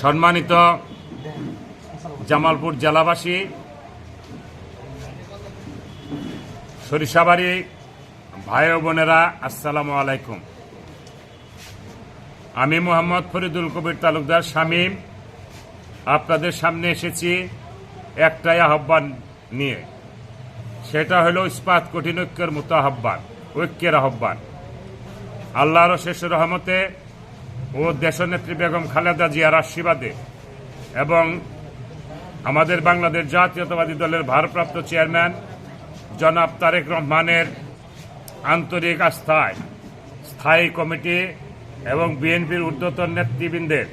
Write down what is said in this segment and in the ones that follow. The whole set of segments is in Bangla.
সম্মানিত জামালপুর জেলাবাসী, সরিষাবাড়ি ভাই বোনেরা, আসসালামু আলাইকুম। আমি মোহাম্মদ ফরিদুল কবির তালুকদার শামীম আপনাদের সামনে এসেছি একটাই আহ্বান নিয়ে। সেটা হলো ইস্পাত কঠিন ঐক্যের মতো আহ্বান, ঐক্যের আহ্বান। আল্লাহর শেষ রহমতে ও দেশনেত্রী বেগম খালেদা জিয়ার আশীর্বাদে এবং আমাদের বাংলাদেশ জাতীয়তাবাদী দলের ভারপ্রাপ্ত চেয়ারম্যান জনাব তারেক রহমানের আন্তরিক আস্থায় স্থায়ী কমিটি এবং বিএনপির ঊর্ধ্বতন নেতৃবৃন্দের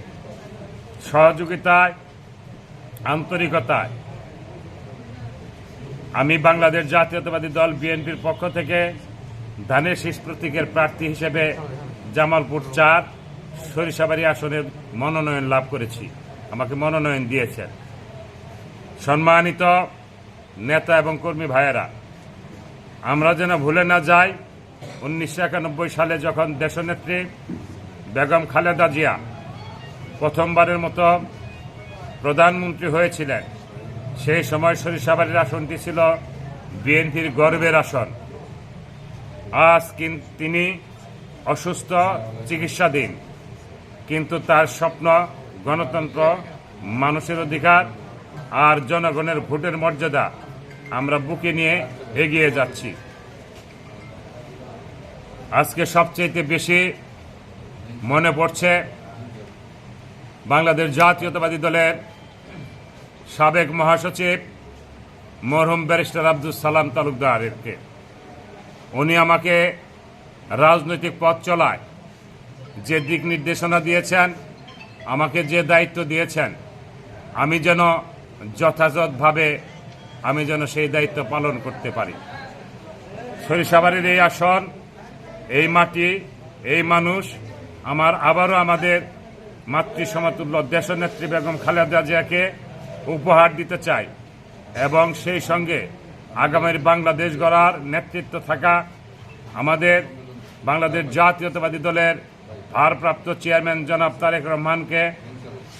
সহযোগিতায়, আন্তরিকতায় আমি বাংলাদেশ জাতীয়তাবাদী দল বিএনপির পক্ষ থেকে ধানের শীষ প্রতীকের প্রার্থী হিসেবে জামালপুর চার সরিষাবাড়ি আসনের মনোনয়ন লাভ করেছি। আমাকে মনোনয়ন দিয়েছেন। সম্মানিত নেতা এবং কর্মী ভাইয়েরা, আমরা যেন ভুলে না যাই, উনিশশো একানব্বই সালে যখন দেশনেত্রী বেগম খালেদা জিয়া প্রথমবারের মতো প্রধানমন্ত্রী হয়েছিলেন, সেই সময় সরিষাবাড়ির আসনটি ছিল বিএনপির গর্বের আসন। আজ তিনি অসুস্থ চিকিৎসাধীন। কিন্তু তার স্বপ্ন গণতন্ত্র, মানুষের অধিকার আর জনগণের ভোটের মর্যাদা আমরা বুকে নিয়ে এগিয়ে যাচ্ছি। আজকে সবচেয়ে বেশি মনে পড়ছে বাংলাদেশ জাতীয়তাবাদী দলের সাবেক মহাসচিব, মরহুম ব্যারিস্টার আব্দুল সালাম তালুকদারকে। উনি আমাকে রাজনৈতিক পথ চলায় যে দিক নির্দেশনা দিয়েছেন, আমাকে যে দায়িত্ব দিয়েছেন, আমি যেন যথাযথভাবে আমি যেন সেই দায়িত্ব পালন করতে পারি। সরিষাবাড়ির এই আসন, এই মাটি, এই মানুষ, আমার আবারও আমাদের মাতৃ সমতুল্য দেশনেত্রী বেগম খালেদা জিয়াকে উপহার দিতে চাই এবং সেই সঙ্গে আগামীর বাংলাদেশ গড়ার নেতৃত্ব থাকা আমাদের বাংলাদেশ জাতীয়তাবাদী দলের ভারপ্রাপ্ত চেয়ারম্যান জনাব তারেক রহমানকে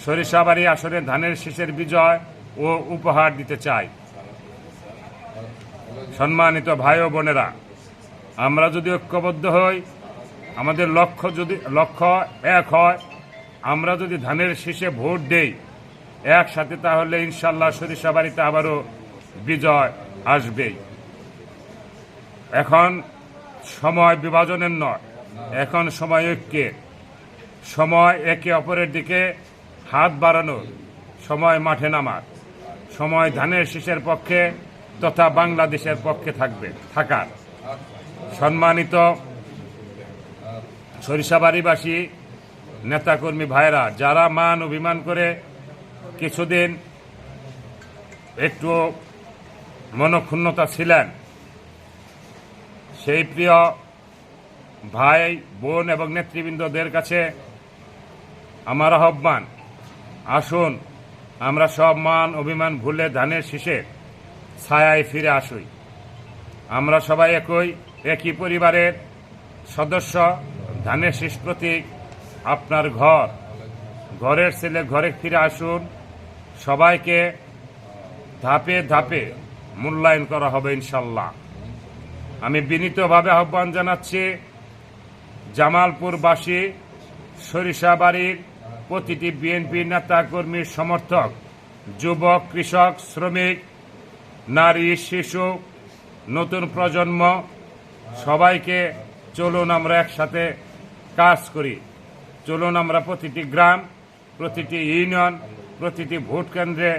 সরিষাবাড়ি আসনে ধানের শীষের বিজয় ও উপহার দিতে চাই। সম্মানিত ভাই ও বোনেরা, আমরা যদি ঐক্যবদ্ধ হই, আমাদের লক্ষ্য যদি লক্ষ্য এক হয়, আমরা যদি ধানের শীষে ভোট দেই, একসাথে তাহলে ইনশাল্লাহ সরিষাবাড়িতে আবারও বিজয় আসবেই। এখন সময় বিভাজনের নয়। এখন সময় ঐক্যের সময় একে অপরের দিকে হাত বাড়ানোর সময় মাঠে নামার। সময় ধানের শীষের পক্ষে তথা বাংলাদেশের পক্ষে থাকবে, থাকার। সম্মানিত সরিষাবাড়িবাসী, নেতাকর্মী ভাইরা যারা মান অভিমান করে কিছুদিন একটু মনক্ষুণ্ণতা ছিলেন, সেই প্রিয় ভাই, বোন এবং নেতৃবৃন্দদের কাছে আমার আহ্বান, আসুন, আমরা সব মান অভিমান ভুলে ধানের শীষে ছায়ায় ফিরে আসুই। আমরা সবাই একই একই পরিবারের সদস্য, ধানের শীষ প্রতীক, আপনার ঘর। ঘরের ছেলে ঘরে ফিরে আসুন, সবাইকে ধাপে ধাপে মূল্যায়ন করা হবে ইনশাল্লাহ। আমি বিনীতভাবে আহ্বান জানাচ্ছি জামালপুরবাসী, সরিষাবাড়ির প্রতিটি বিএনপি নেতা কর্মী সমর্থক, যুবক, কৃষক, শ্রমিক, নারী, শিশু, নতুন প্রজন্ম, সবাইকে চলুন আমরা একসাথে কাজ করি। চলুন আমরা প্রতিটি গ্রাম, প্রতিটি ইউনিয়ন, প্রতিটি ভোট কেন্দ্রে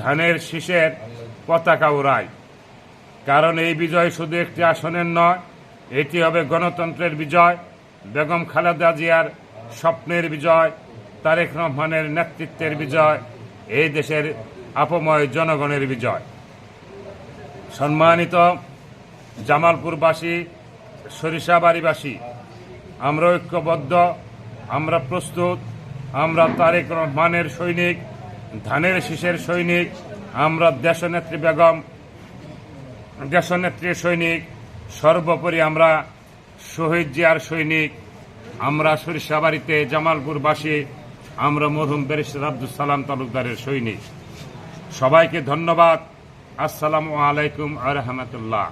ধানের শীষের পতাকা উড়াই। কারণ এই বিজয় শুধু একটি আসনের নয়, এটি হবে গণতন্ত্রের বিজয়। বেগম খালেদা জিয়ার স্বপ্নের বিজয়, তারেক রহমানের নেতৃত্বের বিজয়, এই দেশের আপময় জনগণের বিজয়। সম্মানিত জামালপুরবাসী, সরিষাবাড়িবাসী, আমরা ঐক্যবদ্ধ, আমরা প্রস্তুত, আমরা তারেক রহমানের সৈনিক, ধানের শীষের সৈনিক, আমরা দেশনেত্রী বেগম দেশনেত্রী সৈনিক, সর্বোপরি আমরা শহীদ জিয়ার সৈনিক, আমরা সরিষাবাড়িতে জামালপুরবাসী, আমরা মরহুম ব্যারিস্টার আব্দুল সালাম তালুকদারের সৈনিক। সবাইকে ধন্যবাদ। আসসালামু আলাইকুম আ রহমতুল্লাহ